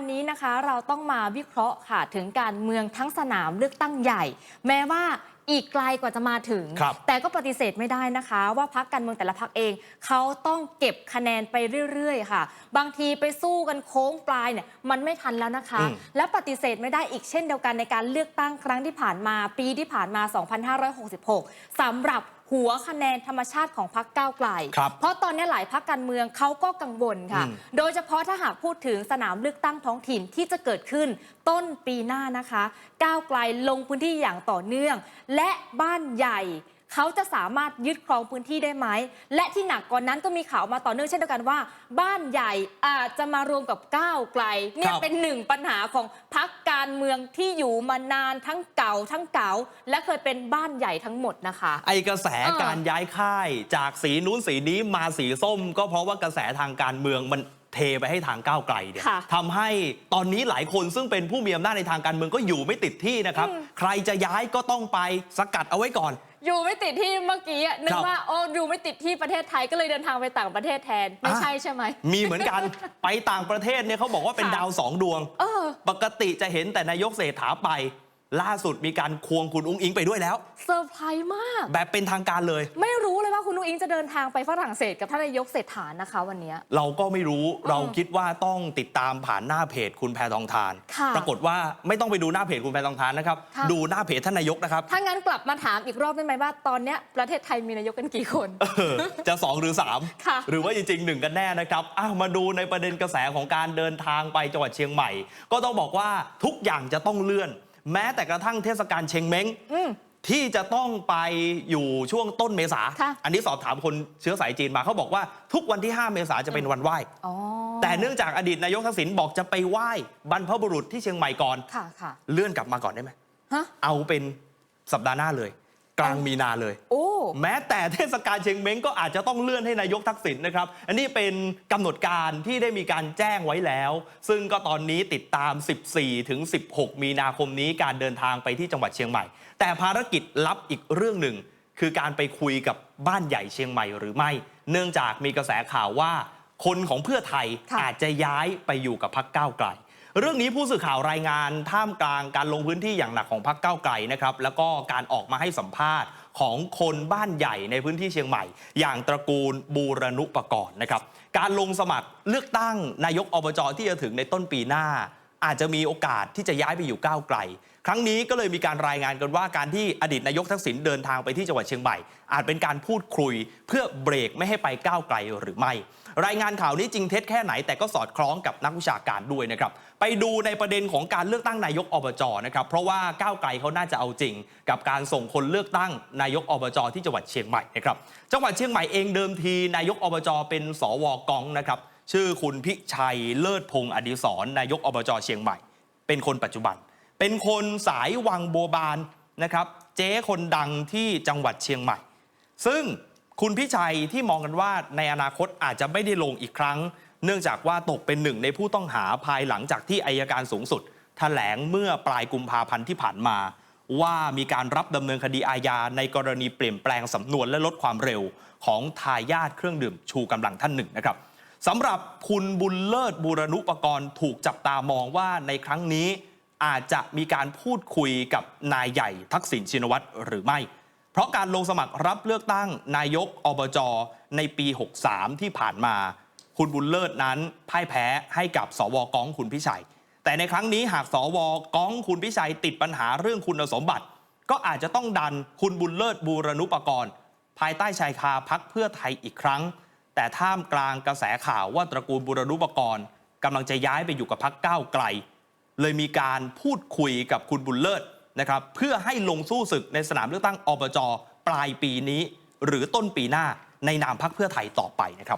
วันนี้นะคะเราต้องมาวิเคราะห์ค่ะถึงการเมืองทั้งสนามเลือกตั้งใหญ่ แม้ว่าอีกไกลกว่าจะมาถึงครับแต่ก็ปฏิเสธไม่ได้นะคะ ว่าพักการเมืองแต่ละพักเอง เขาต้องเก็บคะแนนไปเรื่อยๆ ค่ะ บางทีไปสู้กันโค้งปลายเนี่ยมันไม่ทันแล้วนะคะอืมและปฏิเสธไม่ได้อีกเช่นเดียวกันในการเลือกตั้งครั้งที่ผ่านมาปีที่ผ่านมา 2566สำหรับ หัวคะแนนธรรมชาติของพรรคก้าวไกลครับเพราะตอนนี้หลายพรรคการเมืองเขาก็กังวลค่ะอืมโดยเฉพาะถ้าหากพูดถึงสนามเลือกตั้งท้องถิ่นที่จะเกิดขึ้นต้นปีหน้านะคะ ก้าวไกลลงพื้นที่อย่างต่อเนื่อง และบ้านใหญ่ เขาจะสามารถยึดครองพื้นที่ได้ไหม และที่หนักกว่านั้นก็มีข่าวมาต่อเนื่องเช่นเดียวกันว่า บ้านใหญ่อาจจะมารวมกับก้าวไกลเนี่คยรับเป็นหนึ่งปัญหาของพักการเมืองที่อยู่มานานทั้งเก่าทั้งเก่าและเคยเป็นบ้านใหญ่ทั้งหมดนะคะ ไอกระแสเออการย้ายค่าย จากสีนู้นสีนี้มาสีส้ม ก็เพราะว่ากระแสทางการเมืองมัน เทไปให้ทางก้าวไกลเนี่ยค่ะทำให้ตอนนี้หลายคนซึ่งเป็นผู้มีอำนาจในทางการเมืองก็อยู่ไม่ติดที่นะครับอืมใครจะย้ายก็ต้องไปสกัดเอาไว้ก่อนอยู่ไม่ติดที่เมื่อกี้อะนึคกรับว่าโอ้อยู่ไม่ติดที่ประเทศไทยก็เลยเดินทางไปต่างประเทศแทน ไม่อะใช่ใช่ไหม มีเหมือนกันไปต่างประเทศเนี่ยเขาบอกว่าเป็นค่ะดาวสองดวงเออปกติจะเห็นแต่นายกเศรษฐาไป ล่าสุดมีการควงคุณอุ้งอิงไปด้วยแล้วเซอร์ไพรส์มาก แบบเป็นทางการเลย ไม่รู้เลยว่าคุณนุ้งอิงจะเดินทางไปฝรั่งเศสกับท่านนายกเศรษฐานะคะ วันเนี้ยเราก็ไม่รู้อืมเราคิดว่าต้องติดตามผ่านหน้าเพจคุณแพทองทาน ค่ะปรากฏว่าไม่ต้องไปดูหน้าเพจคุณแพทองทานนะครับ ค่ะ ดูหน้าเพจท่านนายกนะครับถ้างั้นกลับมาถามอีกรอบได้ไหมว่า ตอนเนี้ยประเทศไทยมีนายกกันกี่คน เออจะ 2 หรือค่ะ3หรือว่าจริงๆหนึ่งกันแน่นะครับอ้าวมาดูในประเด็นกระแสของการเดินทางไปจังหวัดเชียงใหม่ ก็ต้องบอกว่าทุกอย่างจะต้องเลื่อน แม้แต่กระทั่งเทศกาลเชงเม้งอืม ที่จะต้องไปอยู่ช่วงต้นเมษา ค่ะ อันนี้สอบถามคนเชื้อสายจีนมาเขาบอกว่าทุกวันที่ 5 เมษาจะเป็นวันไหว้ อ๋อแต่เนื่องจากอดีตนายกทักษิณบอกจะไปไหว้บรรพบุรุษที่เชียงใหม่ก่อน ค่ะค่ะเลื่อนกลับมาก่อนได้ไหม ฮะ เอาเป็นสัปดาห์หน้าเลย กลางมีนาเลย โอ้ แม้แต่เทศกาลเชียงเม้งก็อาจจะต้องเลื่อนให้นายกทักษิณนะครับ อันนี้เป็นกำหนดการที่ได้มีการแจ้งไว้แล้ว ซึ่งก็ตอนนี้ติดตาม 14 ถึง 16 มีนาคมนี้การเดินทางไปที่จังหวัดเชียงใหม่ แต่ภารกิจลับอีกเรื่องหนึ่ง คือการไปคุยกับบ้านใหญ่เชียงใหม่หรือไม่ เนื่องจากมีกระแสข่าวว่า คนของเพื่อไทยค่ะอาจจะย้ายไปอยู่กับพรรคก้าวไกลเรื่องนี้ผู้สื่อข่าวรายงานท่ามกลางการลงพื้นที่อย่างหนักของพรรคก้าวไกลนะครับแล้วก็การออกมาให้สัมภาษณ์ ของคนบ้านใหญ่ในพื้นที่เชียงใหม่ อย่างตระกูลบูรณุปกรณ์นะครับ การลงสมัครเลือกตั้งนายกอบจที่จะถึงในต้นปีหน้า อาจจะมีโอกาสที่จะย้ายไปอยู่ก้าวไกล ครั้งนี้ก็เลยมีการรายงานกันว่าการที่อดีตนายกทักษิณเดินทางไปที่จังหวัดเชียงใหม่ อาจเป็นการพูดคุย เพื่อเบรกไม่ให้ไปก้าวไกลหรือไม่ รายงานข่าวนี้จริงเท็จแค่ไหนแต่ก็สอดคล้องกับนักวิชาการด้วยนะครับไปดูในประเด็นของการเลือกตั้งนายกอบจนะครับเพราะว่าก้าวไกลเขาน่าจะเอาจริง กับการส่งคนเลือกตั้งนายกอบจที่จังหวัดเชียงใหม่นะครับจังหวัดเชียงใหม่เองเดิมทีนายกอบจเป็นสวกองนะครับ ชื่อคุณพิชัยเลิศพงศ์อดิศรนายกอบจเชียงใหม่ เป็นคนปัจจุบัน เป็นคนสายวังบัวบานนะครับ เจ๊คนดังที่จังหวัดเชียงใหม่ ซึ่งคุณพิชัยที่มองกันว่าในอนาคตอาจจะไม่ได้ลงอีกครั้ง เนื่องจากว่าตกเป็นหนึ่งในผู้ต้องหาภายหลังจากที่อายการสูงสุดแถลงเมื่อปลายกุมภาพันธ์ที่ผ่านมาว่ามีการรับดำเนินคดีอาญาในกรณีเปลี่ยนแปลงสำนวนและลดความเร็ว ของทายาทเครื่องดื่มชูกำลังท่านหนึ่งนะครับ สำหรับคุณบุญเลิศบูรณุปกรณ์ถูกจับตามองว่าในครั้งนี้อาจจะมีการพูดคุยกับนายใหญ่ทักษิณชินวัตรหรือไม่ เพราะการลงสมัครรับเลือกตั้งนายกอบจในปี 63 ที่ผ่านมา คุณบุญเลิศนั้นพ่ายแพ้ให้กับสวก้องคุณพิชัย แต่ในครั้งนี้หากสวก้องคุณพิชัยติดปัญหาเรื่องคุณสมบัติ ก็อาจจะต้องดันคุณบุญเลิศบูรณุปกรณ์ ภายใต้ชายคาพักเพื่อไทยอีกครั้ง แต่ท่ามกลางกระแสข่าวว่าตระกูลบุรณุปกรณ์กำลังจะย้ายไปอยู่กับพักก้าวไกล เลยมีการพูดคุยกับคุณบุญเลิศนะครับเพื่อให้ลงสู้ศึกในสนามเลือกตั้งอบจปลายปีนี้ หรือต้นปีหน้าในนามพักเพื่อไทยต่อไปนะครับ